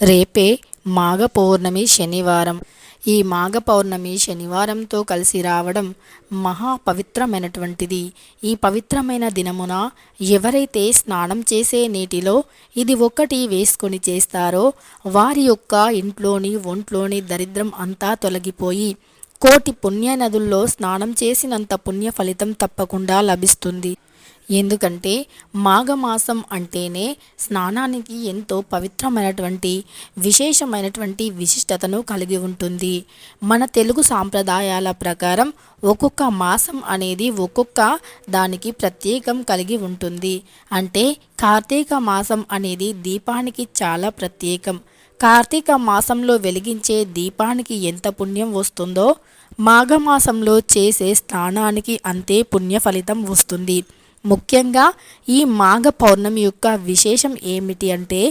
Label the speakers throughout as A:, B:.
A: రేపే మాఘ పౌర్ణమి శనివారం. ఈ మాఘ పౌర్ణమి శనివారంతో కలిసి రావడం మహా పవిత్రమైనటువంటిది ఈ పవిత్రమైన దినమున ఎవరైతే స్నానం చేసే నీటిలో ఇది ఒకటి వేసుకొని చేస్తారో వారి యొక్క ఇంట్లోని ఒంట్లోని దరిద్రం అంతా తొలగిపోయి కోటి పుణ్య నదుల్లో స్నానం చేసినంత పుణ్య ఫలితం తప్పకుండా లభిస్తుంది. ఎందుకంటే మాఘమాసం అంటేనే స్నానానికి ఎంతో పవిత్రమైనటువంటి విశేషమైనటువంటి విశిష్టతను కలిగి ఉంటుంది. మన తెలుగు సాంప్రదాయాల ప్రకారం ఒక్కొక్క మాసం అనేది ఒక్కొక్క దానికి ప్రత్యేకం కలిగి ఉంటుంది. అంటే కార్తీక మాసం అనేది దీపానికి చాలా ప్రత్యేకం. కార్తీక మాసంలో వెలిగించే దీపానికి ఎంత పుణ్యం వస్తుందో మాఘమాసంలో చేసే స్నానానికి అంతే పుణ్య ఫలితం వస్తుంది. ముఖ్యంగా ఈ మాఘ పౌర్ణమి యొక్క విశేషం ఏమిటి అంటే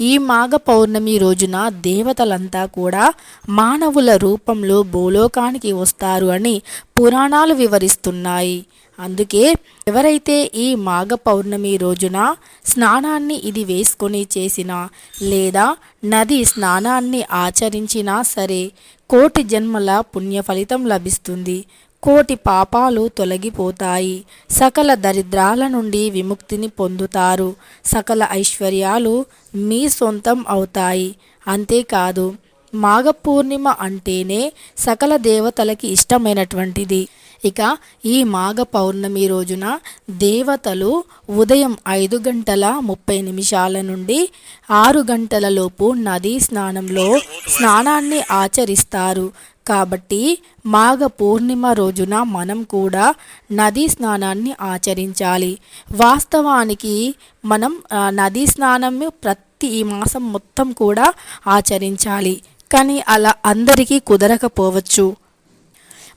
A: ఈ మాఘ పౌర్ణమి రోజున దేవతలంతా కూడా మానవుల రూపంలో భూలోకానికి వస్తారు అని పురాణాలు వివరిస్తున్నాయి. అందుకే ఎవరైతే ఈ మాఘ పౌర్ణమి రోజున స్నానాన్ని ఇది వేసుకొని చేసినా లేదా నది స్నానాన్ని ఆచరించినా సరే కోటి జన్మల పుణ్య ఫలితం లభిస్తుంది. కోటి పాపాలు తొలగిపోతాయి. సకల దరిద్రాల నుండి విముక్తిని పొందుతారు. సకల ఐశ్వర్యాలు మీ సొంతం అవుతాయి. అంతేకాదు మాఘ పూర్ణిమ అంటేనే సకల దేవతలకి ఇష్టమైనటువంటిది. ఇక ఈ మాఘ పౌర్ణమి రోజున దేవతలు ఉదయం ఐదు గంటల ముప్పై నిమిషాల నుండి ఆరు గంటల లోపు నదీ స్నానంలో స్నానాన్ని ఆచరిస్తారు. కాబట్టి మాఘ పూర్ణిమ రోజున మనం కూడా నదీ స్నానాన్ని ఆచరించాలి. వాస్తవానికి మనం నదీ స్నానం ప్రతి ఈ మాసం మొత్తం కూడా ఆచరించాలి. కానీ అలా అందరికీ కుదరకపోవచ్చు.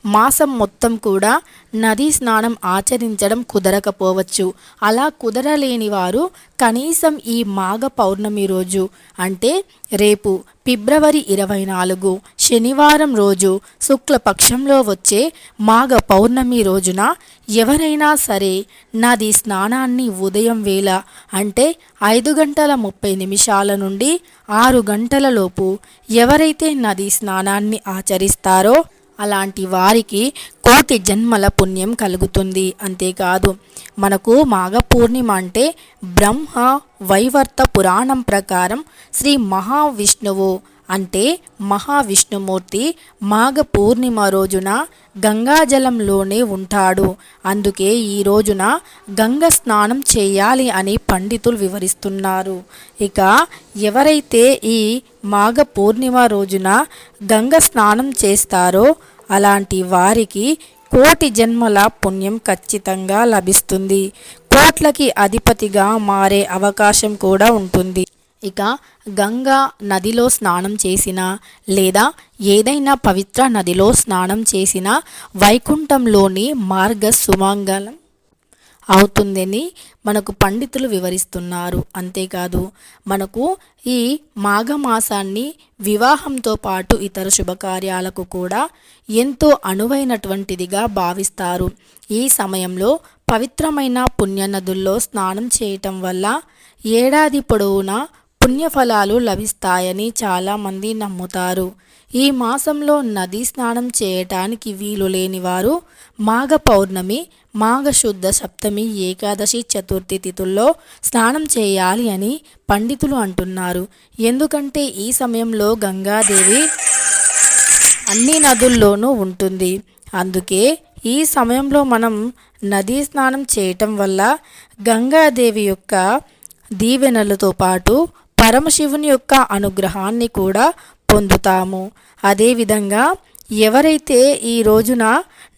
A: మాసం మొత్తం కూడా నదీ స్నానం ఆచరించడం కుదరకపోవచ్చు. అలా కుదరలేని వారు కనీసం ఈ మాఘ పౌర్ణమి రోజు అంటే రేపు ఫిబ్రవరి ఇరవై నాలుగు శనివారం రోజు శుక్లపక్షంలో వచ్చే మాఘ పౌర్ణమి రోజున ఎవరైనా సరే నది స్నానాన్ని ఉదయం వేళ అంటే ఐదు గంటల ముప్పై నిమిషాల నుండి ఆరు గంటల లోపు ఎవరైతే నది స్నానాన్ని ఆచరిస్తారో అలాంటి వారికి కోటి జన్మల పుణ్యం కలుగుతుంది. అంతేకాదు మనకు మాఘ పూర్ణిమ అంటే బ్రహ్మ వైవర్త పురాణం ప్రకారం శ్రీ మహావిష్ణువు అంటే మహావిష్ణుమూర్తి మాఘ పూర్ణిమ రోజున గంగాజలంలోనే ఉంటాడు. అందుకే ఈ రోజున గంగ స్నానం చేయాలి అని పండితులు వివరిస్తున్నారు. ఇక ఎవరైతే ఈ మాఘ పూర్ణిమ రోజున గంగ స్నానం చేస్తారో అలాంటి వారికి కోటి జన్మల పుణ్యం ఖచ్చితంగా లభిస్తుంది. కోట్లకి అధిపతిగా మారే అవకాశం కూడా ఉంటుంది. ఇక గంగా నదిలో స్నానం చేసిన లేదా ఏదైనా పవిత్ర నదిలో స్నానం చేసిన వైకుంఠంలోని మార్గ సుమంగళం అవుతుందని మనకు పండితులు వివరిస్తున్నారు. అంతేకాదు మనకు ఈ మాఘమాసాన్ని వివాహంతో పాటు ఇతర శుభకార్యాలకు కూడా ఎంతో అనువైనటువంటిదిగా భావిస్తారు. ఈ సమయంలో పవిత్రమైన పుణ్యనదుల్లో స్నానం చేయటం వల్ల ఏడాది పొడవునా పుణ్యఫలాలు లభిస్తాయని చాలామంది నమ్ముతారు. ఈ మాసంలో నదీ స్నానం చేయటానికి వీలు లేని వారు మాఘ పౌర్ణమి మాఘశుద్ధ సప్తమి ఏకాదశి చతుర్థి తిథుల్లో స్నానం చేయాలి అని పండితులు అంటున్నారు. ఎందుకంటే ఈ సమయంలో గంగాదేవి అన్ని నదుల్లోనూ ఉంటుంది. అందుకే ఈ సమయంలో మనం నదీ స్నానం చేయటం వల్ల గంగాదేవి యొక్క దీవెనలతో పాటు పరమశివుని యొక్క అనుగ్రహాన్ని కూడా పొందుతాము. అదేవిధంగా ఎవరైతే ఈ రోజున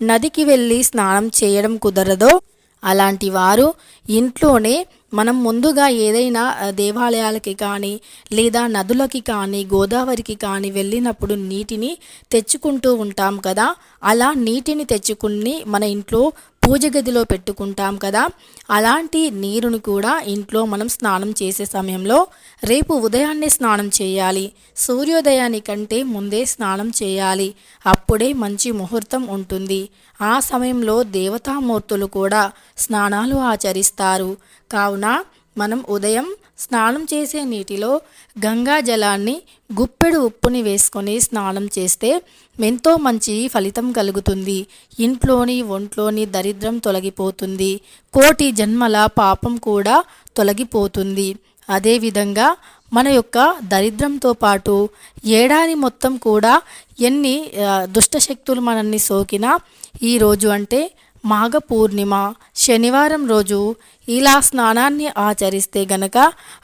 A: నదికి వెళ్ళి స్నానం చేయడం కుదరదో అలాంటి వారు ఇంట్లోనే మనం ముందుగా ఏదైనా దేవాలయాలకి కానీ లేదా నదులకి కానీ గోదావరికి కానీ వెళ్ళినప్పుడు నీటిని తెచ్చుకుంటూ ఉంటాం కదా. అలా నీటిని తెచ్చుకుని మన ఇంట్లో పూజ గదిలో పెట్టుకుంటాం కదా అలాంటి నీరుని కూడా ఇంట్లో మనం స్నానం చేసే సమయంలో రేపు ఉదయాన్నే స్నానం చేయాలి. సూర్యోదయానికంటే ముందే స్నానం చేయాలి. అప్పుడే మంచి ముహూర్తం ఉంటుంది. ఆ సమయంలో దేవతామూర్తులు కూడా స్నానాలు ఆచరిస్తారు. కావున మనం ఉదయం స్నానం చేసే నీటిలో గంగా జలాన్ని గుప్పెడు ఉప్పుని వేసుకొని స్నానం చేస్తే ఎంతో మంచి ఫలితం కలుగుతుంది. ఇంట్లోని ఒంట్లోని దరిద్రం తొలగిపోతుంది. కోటి జన్మల పాపం కూడా తొలగిపోతుంది. అదేవిధంగా మన యొక్క దరిద్రంతో పాటు ఏడాది మొత్తం కూడా ఎన్ని దుష్టశక్తులు మనల్ని సోకినా ఈరోజు అంటే మాఘ పూర్ణిమ శనివారం రోజు ఇలా స్నానాన్ని ఆచరిస్తే గనక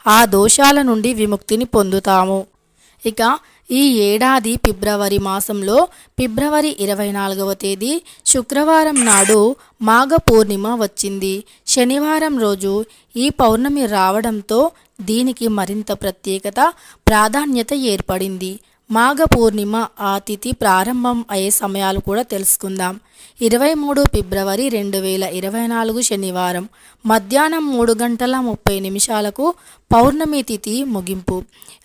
A: ఆ దోషాల నుండి విముక్తిని పొందుతాము. ఇక ఈ ఏడాది ఫిబ్రవరి మాసంలో ఫిబ్రవరి ఇరవై నాలుగవ తేదీ శుక్రవారం నాడు మాఘ పూర్ణిమ వచ్చింది. శనివారం రోజు ఈ పౌర్ణమి రావడంతో దీనికి మరింత ప్రత్యేకత ప్రాధాన్యత ఏర్పడింది. మాఘ పూర్ణిమ ఆ తిథి ప్రారంభం అయ్యే సమయాలు కూడా తెలుసుకుందాం. ఇరవై మూడు ఫిబ్రవరి రెండు వేల ఇరవై నాలుగు శనివారం మధ్యాహ్నం మూడు గంటల ముప్పై నిమిషాలకు పౌర్ణమి తిథి ముగింపు.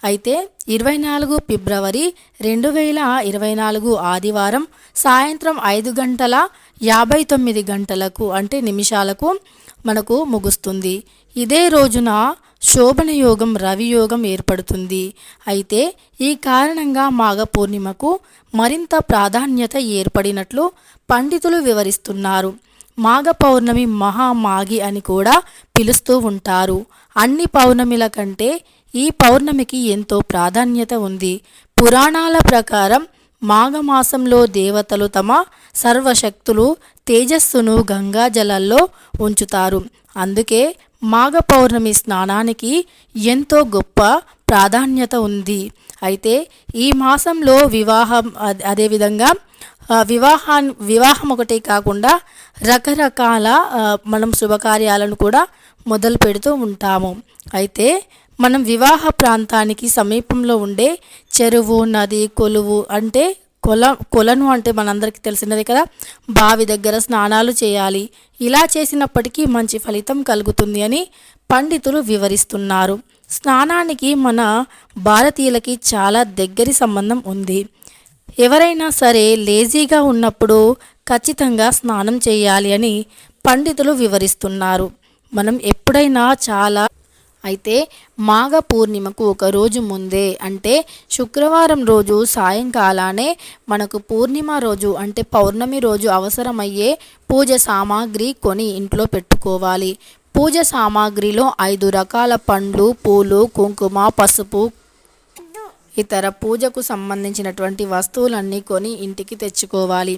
A: అయితే ఇరవై నాలుగు ఫిబ్రవరి రెండు వేల ఇరవై నాలుగు ఆదివారం సాయంత్రం ఐదు గంటల యాభై తొమ్మిది గంటలకు అంటే నిమిషాలకు మనకు ముగుస్తుంది. ఇదే రోజున శోభన యోగం రవియోగం ఏర్పడుతుంది. అయితే ఈ కారణంగా మాఘ పూర్ణిమకు మరింత ప్రాధాన్యత ఏర్పడినట్లు పండితులు వివరిస్తున్నారు. మాఘ పౌర్ణమి మహామాగి అని కూడా పిలుస్తూ ఉంటారు. అన్ని పౌర్ణమిల కంటే ఈ పౌర్ణమికి ఎంతో ప్రాధాన్యత ఉంది. పురాణాల ప్రకారం మాఘమాసంలో దేవతలు తమ సర్వశక్తులు తేజస్సును గంగాజలాల్లో ఉంచుతారు. అందుకే మాఘ పౌర్ణమి స్నానానికి ఎంతో గొప్ప ప్రాధాన్యత ఉంది. అయితే ఈ మాసంలో వివాహం అదేవిధంగా వివాహా వివాహం ఒకటే కాకుండా రకరకాల మనం శుభకార్యాలను కూడా మొదలు పెడుతూ ఉంటాము. అయితే మనం వివాహ ప్రాంతానికి సమీపంలో ఉండే చెరువు నది కొలువు అంటే కొల కొలను అంటే మనందరికీ తెలిసినదే కదా? బావి దగ్గర స్నానాలు చేయాలి. ఇలా చేసినప్పటికీ మంచి ఫలితం కలుగుతుంది అని పండితులు వివరిస్తున్నారు. స్నానానికి మన భారతీయులకి చాలా దగ్గరి సంబంధం ఉంది. ఎవరైనా సరే లేజీగా ఉన్నప్పుడు ఖచ్చితంగా స్నానం చేయాలి అని పండితులు వివరిస్తున్నారు. మనం ఎప్పుడైనా చాలా అయితే మాఘ పూర్ణిమకు ఒక రోజు ముందే అంటే శుక్రవారం రోజు సాయంకాలానే మనకు పూర్ణిమ రోజు అంటే పౌర్ణమి రోజు అవసరమయ్యే పూజ సామాగ్రి కొని ఇంట్లో పెట్టుకోవాలి. పూజ సామాగ్రిలో ఐదు రకాల పండ్లు పూలు కుంకుమ పసుపు ఇతర పూజకు సంబంధించినటువంటి వస్తువులన్నీ కొని ఇంటికి తెచ్చుకోవాలి.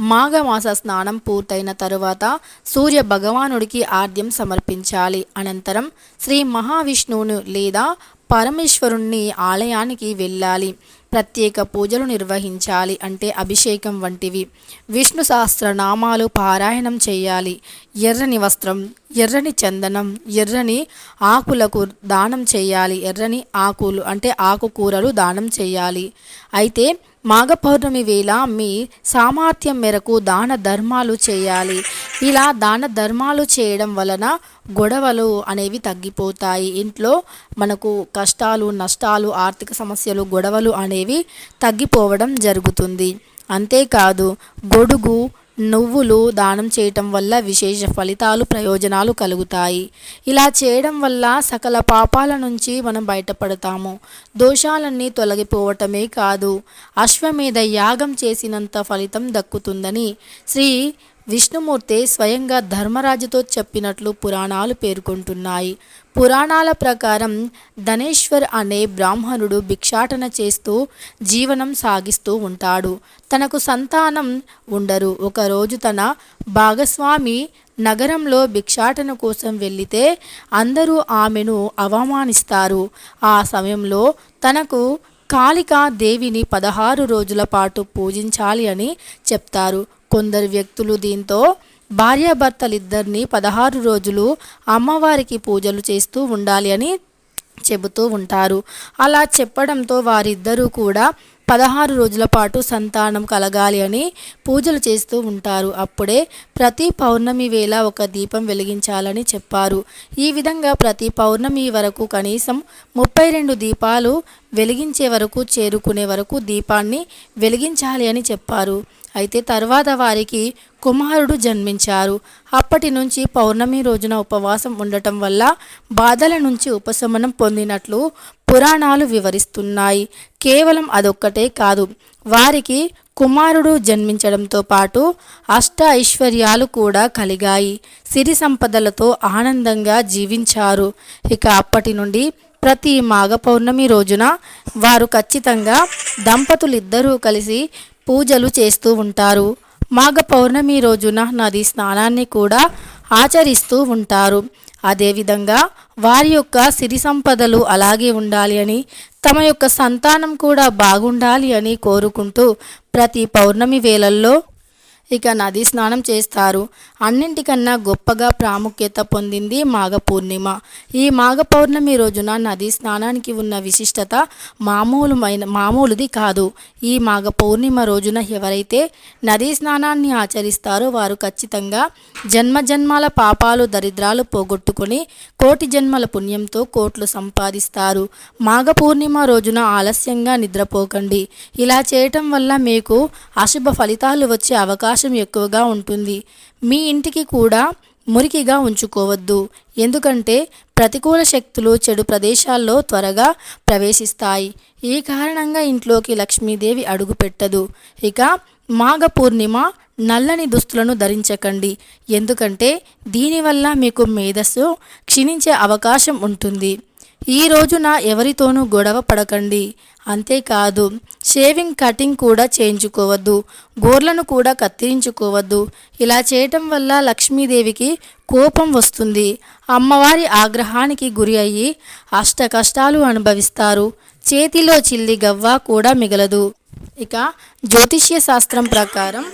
A: మాఘమాస స్నానం పూర్తయిన తరువాత సూర్య భగవానుడికి ఆద్యం సమర్పించాలి. అనంతరం శ్రీ మహావిష్ణువును లేదా పరమేశ్వరుణ్ణి ఆలయానికి వెళ్ళాలి. ప్రత్యేక పూజలు నిర్వహించాలి అంటే అభిషేకం వంటివి. విష్ణు సహస్రనామాలు పారాయణం చేయాలి. ఎర్రని వస్త్రం ఎర్రని చందనం ఎర్రని ఆకులకు దానం చేయాలి. ఎర్రని ఆకులు అంటే ఆకుకూరలు దానం చేయాలి. అయితే మాఘ పౌర్ణమి వేళ మీ సామర్థ్యం మేరకు దాన ధర్మాలు చేయాలి. ఇలా దాన ధర్మాలు చేయడం వలన గొడవలు అనేవి తగ్గిపోతాయి. ఇంట్లో మనకు కష్టాలు నష్టాలు ఆర్థిక సమస్యలు గొడవలు అనేవి తగ్గిపోవడం జరుగుతుంది. అంతేకాదు గొడుగు నువ్వులు దానం చేయటం వల్ల విశేష ఫలితాలు ప్రయోజనాలు కలుగుతాయి. ఇలా చేయడం వల్ల సకల పాపాల నుంచి మనం బయటపడతాము. దోషాలన్నీ తొలగిపోవటమే కాదు. అశ్వమేధ యాగం చేసినంత ఫలితం దక్కుతుందని శ్రీ విష్ణుమూర్తి స్వయంగా ధర్మరాజుతో చెప్పినట్లు పురాణాలు పేర్కొంటున్నాయి. పురాణాల ప్రకారం ధనేశ్వర్ అనే బ్రాహ్మణుడు భిక్షాటన చేస్తూ జీవనం సాగిస్తూ ఉంటాడు. తనకు సంతానం ఉండరు. ఒకరోజు తన భాగస్వామి నగరంలో భిక్షాటన కోసం వెళితే అందరూ ఆమెను అవమానిస్తారు. ఆ సమయంలో తనకు కాళికా దేవిని పదహారు రోజుల పాటు పూజించాలి అని చెప్తారు. కొందరు వ్యక్తులు దీంతో భార్యాభర్తలిద్దరిని పదహారు రోజులు అమ్మవారికి పూజలు చేస్తూ ఉండాలి అని చెబుతూ ఉంటారు. అలా చెప్పడంతో వారిద్దరూ కూడా పదహారు రోజుల పాటు సంతానం కలగాలి అని పూజలు చేస్తూ ఉంటారు. అప్పుడే ప్రతి పౌర్ణమి వేళ ఒక దీపం వెలిగించాలని చెప్పారు. ఈ విధంగా ప్రతి పౌర్ణమి వరకు కనీసం ముప్పై రెండు దీపాలు వెలిగించే వరకు చేరుకునే వరకు దీపాన్ని వెలిగించాలి అని చెప్పారు. అయితే తర్వాత వారికి కుమారుడు జన్మించారు. అప్పటి నుంచి పౌర్ణమి రోజున ఉపవాసం ఉండటం వల్ల బాధల నుంచి ఉపశమనం పొందినట్లు పురాణాలు వివరిస్తున్నాయి. కేవలం అదొక్కటే కాదు వారికి కుమారుడు జన్మించడంతో పాటు అష్ట ఐశ్వర్యాలు కూడా కలిగాయి. సిరి సంపదలతో ఆనందంగా జీవించారు. ఇక అప్పటి నుండి ప్రతి మాఘ పౌర్ణమి రోజున వారు ఖచ్చితంగా దంపతులిద్దరూ కలిసి పూజలు చేస్తూ ఉంటారు. మాఘ పౌర్ణమి రోజున నది స్నానాన్ని కూడా ఆచరిస్తూ ఉంటారు. అదేవిధంగా వారి యొక్క సిరి సంపదలు అలాగే ఉండాలి అని తమ యొక్క సంతానం కూడా బాగుండాలి అని కోరుకుంటూ ప్రతి పౌర్ణమి వేళల్లో ఇక నది స్నానం చేస్తారు. అన్నింటికన్నా గొప్పగా ప్రాముఖ్యత పొందింది మాఘ పూర్ణిమ ఈ మాఘ పౌర్ణమి రోజున నది స్నానానికి ఉన్న విశిష్టత మామూలుమైన మామూలుది కాదు. ఈ మాఘ పౌర్ణిమ రోజున ఎవరైతే నదీ స్నానాన్ని ఆచరిస్తారో వారు ఖచ్చితంగా జన్మ జన్మాల పాపాలు దరిద్రాలు పోగొట్టుకొని కోటి జన్మల పుణ్యంతో కోట్లు సంపాదిస్తారు. మాఘ పూర్ణిమ రోజున ఆలస్యంగా నిద్రపోకండి. ఇలా చేయటం వల్ల మీకు అశుభ ఫలితాలు వచ్చే అవకాశం ఎక్కువగా ఉంటుంది. మీ ఇంటికి కూడా మురికిగా ఉంచుకోవద్దు. ఎందుకంటే ప్రతికూల శక్తులు చెడు ప్రదేశాల్లో త్వరగా ప్రవేశిస్తాయి. ఈ కారణంగా ఇంట్లోకి లక్ష్మీదేవి అడుగుపెట్టదు ఇక మాఘ పూర్ణిమ నల్లని దుస్తులను ధరించకండి. ఎందుకంటే దీనివల్ల మీకు మేధస్సు క్షీణించే అవకాశం ఉంటుంది. ఈ రోజున ఎవరితోనూ గొడవ పడకండి. అంతేకాదు షేవింగ్ కటింగ్ కూడా చేయించుకోవద్దు. గోర్లను కూడా కత్తిరించుకోవద్దు. ఇలా చేయటం వల్ల లక్ష్మీదేవికి కోపం వస్తుంది. అమ్మవారి ఆగ్రహానికి గురి అయ్యి అష్ట కష్టాలు అనుభవిస్తారు. చేతిలో చిల్లి గవ్వ కూడా మిగలదు. ఇక జ్యోతిష్య శాస్త్రం ప్రకారం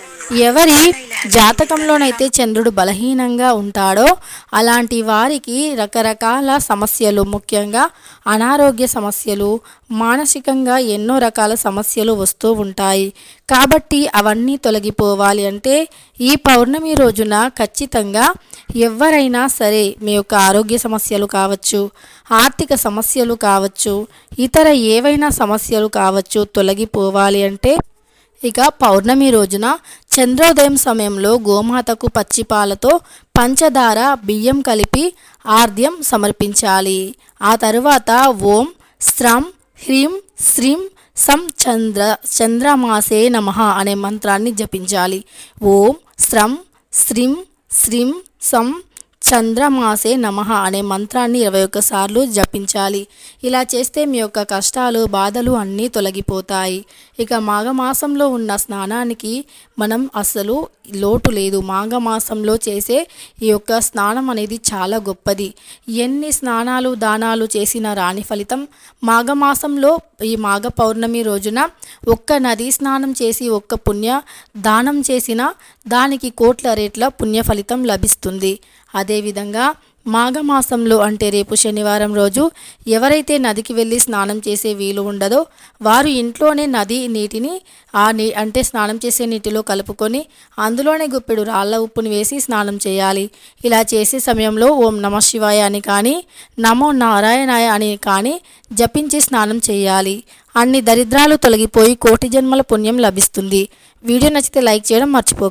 A: ఎవరి జాతకంలోనైతే చంద్రుడు బలహీనంగా ఉంటాడో అలాంటి వారికి రకరకాల సమస్యలు ముఖ్యంగా అనారోగ్య సమస్యలు మానసికంగా ఎన్నో రకాల సమస్యలు వస్తూ ఉంటాయి. కాబట్టి అవన్నీ తొలగిపోవాలి అంటే ఈ పౌర్ణమి రోజున ఖచ్చితంగా ఎవరైనా సరే మీ యొక్క ఆరోగ్య సమస్యలు కావచ్చు ఆర్థిక సమస్యలు కావచ్చు ఇతర ఏవైనా సమస్యలు కావచ్చు తొలగిపోవాలి. అంటే ఇక పౌర్ణమి రోజున చంద్రోదయం సమయంలో గోమాతకు పచ్చిపాలతో పంచదార బియ్యం కలిపి ఆర్ద్యం సమర్పించాలి. ఆ తరువాత ఓం స్రం హ్రీం శ్రీం సం చంద్ర చంద్రమాసే నమ అనే మంత్రాన్ని జపించాలి. ఓం స్రం శ్రీం శ్రీం సం చంద్రమాసే నమ అనే మంత్రాన్ని ఇరవై ఒక్కసార్లు జపించాలి. ఇలా చేస్తే మీ యొక్క కష్టాలు బాధలు అన్నీ తొలగిపోతాయి. ఇక మాఘమాసంలో ఉన్న స్నానానికి మనం అసలు లోటు లేదు. మాఘమాసంలో చేసే ఈ యొక్క స్నానం అనేది చాలా గొప్పది. ఎన్ని స్నానాలు దానాలు చేసిన రాని ఫలితం మాఘమాసంలో ఈ మాఘ పౌర్ణమి రోజున ఒక్క నదీ స్నానం చేసి ఒక్క పుణ్య దానం చేసిన దానికి కోట్ల రేట్ల పుణ్య ఫలితం లభిస్తుంది. అదేవిధంగా మాఘమాసంలో అంటే రేపు శనివారం రోజు ఎవరైతే నదికి వెళ్ళి స్నానం చేసే వీలు ఉండదో వారు ఇంట్లోనే నది నీటిని ఆ నీ అంటే స్నానం చేసే నీటిలో కలుపుకొని అందులోనే గుప్పెడు రాళ్ళ ఉప్పుని వేసి స్నానం చేయాలి. ఇలా చేసే సమయంలో ఓం నమ శివాయ అని కానీ నమో నారాయణాయ అని కానీ జపించి స్నానం చేయాలి. అన్ని దరిద్రాలు తొలగిపోయి కోటి జన్మల పుణ్యం లభిస్తుంది. వీడియో నచ్చితే లైక్ చేయడం మర్చిపో